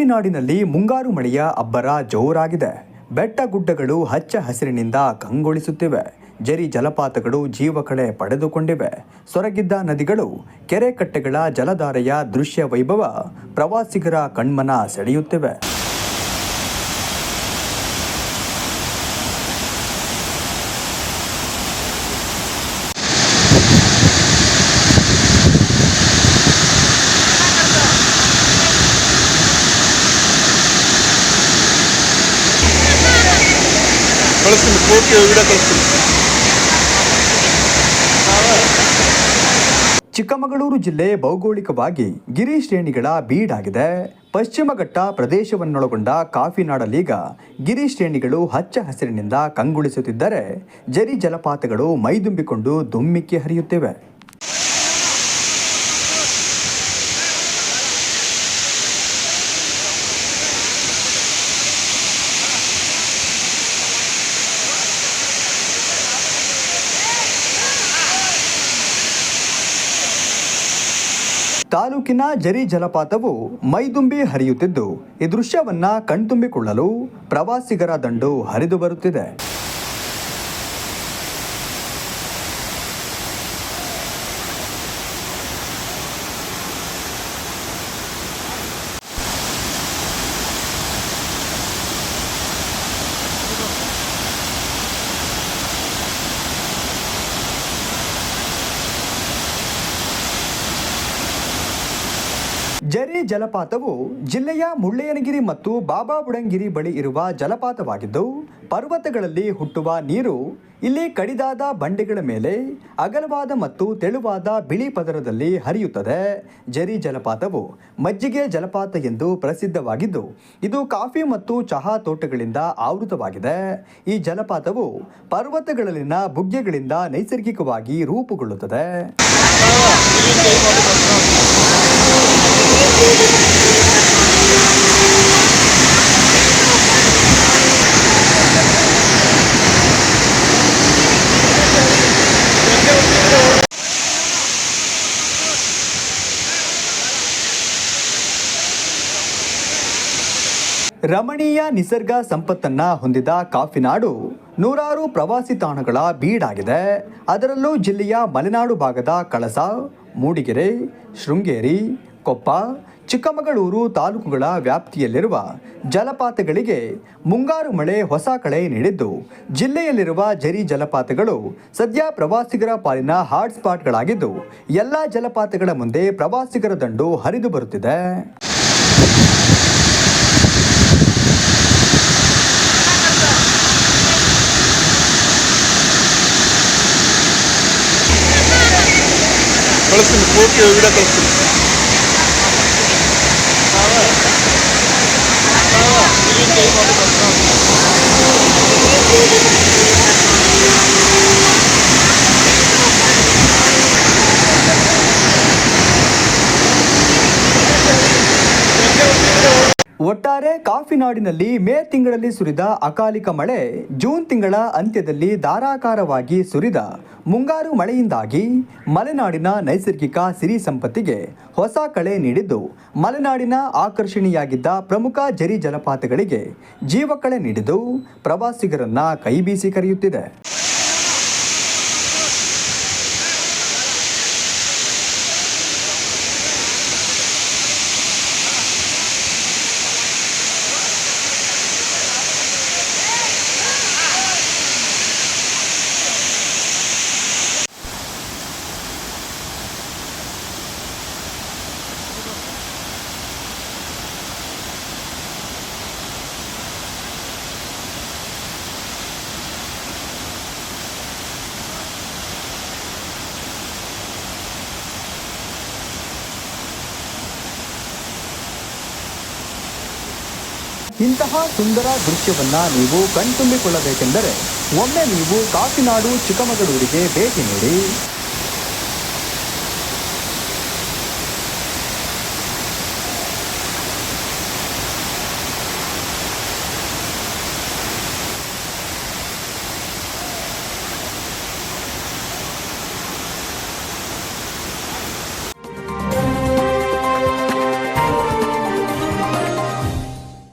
ಕಾಫಿನಾಡಿನಲ್ಲಿ ಮುಂಗಾರು ಮಳೆಯ ಅಬ್ಬರ ಜೋರಾಗಿದೆ. ಬೆಟ್ಟ ಗುಡ್ಡಗಳು ಹಚ್ಚ ಹಸಿರಿನಿಂದ ಕಂಗೊಳಿಸುತ್ತಿವೆ. ಜರಿ ಜಲಪಾತಗಳು ಜೀವಕಳೆ ಪಡೆದುಕೊಂಡಿವೆ. ಸೊರಗಿದ್ದ ನದಿಗಳು, ಕೆರೆ ಕಟ್ಟೆಗಳ ಜಲಧಾರೆಯ ದೃಶ್ಯ ವೈಭವ ಪ್ರವಾಸಿಗರ ಕಣ್ಮನ ಸೆಳೆಯುತ್ತಿವೆ. ಕಳಿಸ್ತೀನಿ, ಪೂರ್ತಿ ವಿಡಿಯೋ ಕಳಿಸ್ತೀನಿ. ಚಿಕ್ಕಮಗಳೂರು ಜಿಲ್ಲೆ ಭೌಗೋಳಿಕವಾಗಿ ಗಿರಿ ಶ್ರೇಣಿಗಳ ಬೀಡಾಗಿದೆ. ಪಶ್ಚಿಮ ಘಟ್ಟ ಪ್ರದೇಶವನ್ನೊಳಗೊಂಡ ಕಾಫಿನಾಡಲ್ಲೀಗ ಗಿರಿ ಶ್ರೇಣಿಗಳು ಹಚ್ಚ ಹಸಿರಿನಿಂದ ಕಂಗೊಳಿಸುತ್ತಿದ್ದರೆ ಜರಿ ಜಲಪಾತಗಳು ಮೈದುಂಬಿಕೊಂಡು ದುಮ್ಮಿಕ್ಕಿ ಹರಿಯುತ್ತಿವೆ. ತಾಲೂಕಿನ ಜರಿ ಜಲಪಾತವು ಮೈದುಂಬಿ ಹರಿಯುತ್ತಿದ್ದು ಈ ದೃಶ್ಯವನ್ನ ಕಣ್ತುಂಬಿಕೊಳ್ಳಲು ಪ್ರವಾಸಿಗರ ದಂಡು ಹರಿದು ಬರುತ್ತಿದೆ. ಜರಿ ಜಲಪಾತವು ಜಿಲ್ಲೆಯ ಮುಳ್ಳಯ್ಯನಗಿರಿ ಮತ್ತು ಬಾಬಾ ಬುಡಂಗಿರಿ ಬಳಿ ಇರುವ ಜಲಪಾತವಾಗಿದ್ದು, ಪರ್ವತಗಳಲ್ಲಿ ಹುಟ್ಟುವ ನೀರು ಇಲ್ಲಿ ಕಡಿದಾದ ಬಂಡೆಗಳ ಮೇಲೆ ಅಗಲವಾದ ಮತ್ತು ತೆಳುವಾದ ಬಿಳಿ ಪದರದಲ್ಲಿ ಹರಿಯುತ್ತದೆ. ಜರಿ ಜಲಪಾತವು ಮಜ್ಜಿಗೆ ಜಲಪಾತ ಎಂದು ಪ್ರಸಿದ್ಧವಾಗಿದ್ದು, ಇದು ಕಾಫಿ ಮತ್ತು ಚಹಾ ತೋಟಗಳಿಂದ ಆವೃತವಾಗಿದೆ. ಈ ಜಲಪಾತವು ಪರ್ವತಗಳಲ್ಲಿನ ಬುಗ್ಗೆಗಳಿಂದ ನೈಸರ್ಗಿಕವಾಗಿ ರೂಪುಗೊಳ್ಳುತ್ತದೆ. ರಮಣೀಯ ನಿಸರ್ಗ ಸಂಪತ್ತನ್ನ ಹೊಂದಿದ ಕಾಫಿನಾಡು ನೂರಾರು ಪ್ರವಾಸಿ ತಾಣಗಳ ಬೀಡಾಗಿದೆ. ಅದರಲ್ಲೂ ಜಿಲ್ಲೆಯ ಮಲೆನಾಡು ಭಾಗದ ಕಳಸ, ಮೂಡಿಗೆರೆ, ಶೃಂಗೇರಿ, ಕೊಪ್ಪ ಚಿಕ್ಕಮಗಳೂರು ತಾಲೂಕುಗಳ ವ್ಯಾಪ್ತಿಯಲ್ಲಿರುವ ಜಲಪಾತಗಳಿಗೆ ಮುಂಗಾರು ಮಳೆ ಹೊಸ ಕಳೆ ನೀಡಿದ್ದು, ಜಿಲ್ಲೆಯಲ್ಲಿರುವ ಜರಿ ಜಲಪಾತಗಳು ಸದ್ಯ ಪ್ರವಾಸಿಗರ ಪಾಲಿನ ಹಾಟ್ಸ್ಪಾಟ್ಗಳಾಗಿದ್ದು ಎಲ್ಲ ಜಲಪಾತಗಳ ಮುಂದೆ ಪ್ರವಾಸಿಗರ ದಂಡು ಹರಿದು ಬರುತ್ತಿದೆ. ಕಳಿಸ್ತೀನಿ, ಪೂರ್ತಿ ವಿಡಿಯೋ ಕಳಿಸ್ತೀನಿ. Thank you. ಒಟ್ಟಾರೆ ಕಾಫಿನಾಡಿನಲ್ಲಿ ಮೇ ತಿಂಗಳಲ್ಲಿ ಸುರಿದ ಅಕಾಲಿಕ ಮಳೆ ಜೂನ್ ತಿಂಗಳ ಅಂತ್ಯದಲ್ಲಿ ಧಾರಾಕಾರವಾಗಿ ಸುರಿದ ಮುಂಗಾರು ಮಳೆಯಿಂದಾಗಿ ಮಲೆನಾಡಿನ ನೈಸರ್ಗಿಕ ಸಿರಿ ಸಂಪತ್ತಿಗೆ ಹೊಸ ಕಳೆ ನೀಡಿದ್ದು, ಮಲೆನಾಡಿನ ಆಕರ್ಷಣೆಯಾಗಿದ್ದ ಪ್ರಮುಖ ಜರಿ ಜಲಪಾತಗಳಿಗೆ ಜೀವಕಳೆ ನೀಡಿದ್ದು ಪ್ರವಾಸಿಗರನ್ನ ಕೈಬೀಸಿ ಕರೆಯುತ್ತಿದೆ. ಇಂತಹ ಸುಂದರ ದೃಶ್ಯವನ್ನ ನೀವು ಕಣ್ತುಂಬಿಕೊಳ್ಳಬೇಕೆಂದರೆ ಒಮ್ಮೆ ನೀವು ಕಾಫಿನಾಡು ಚಿಕ್ಕಮಗಳೂರಿಗೆ ಭೇಟಿ ನೀಡಿ.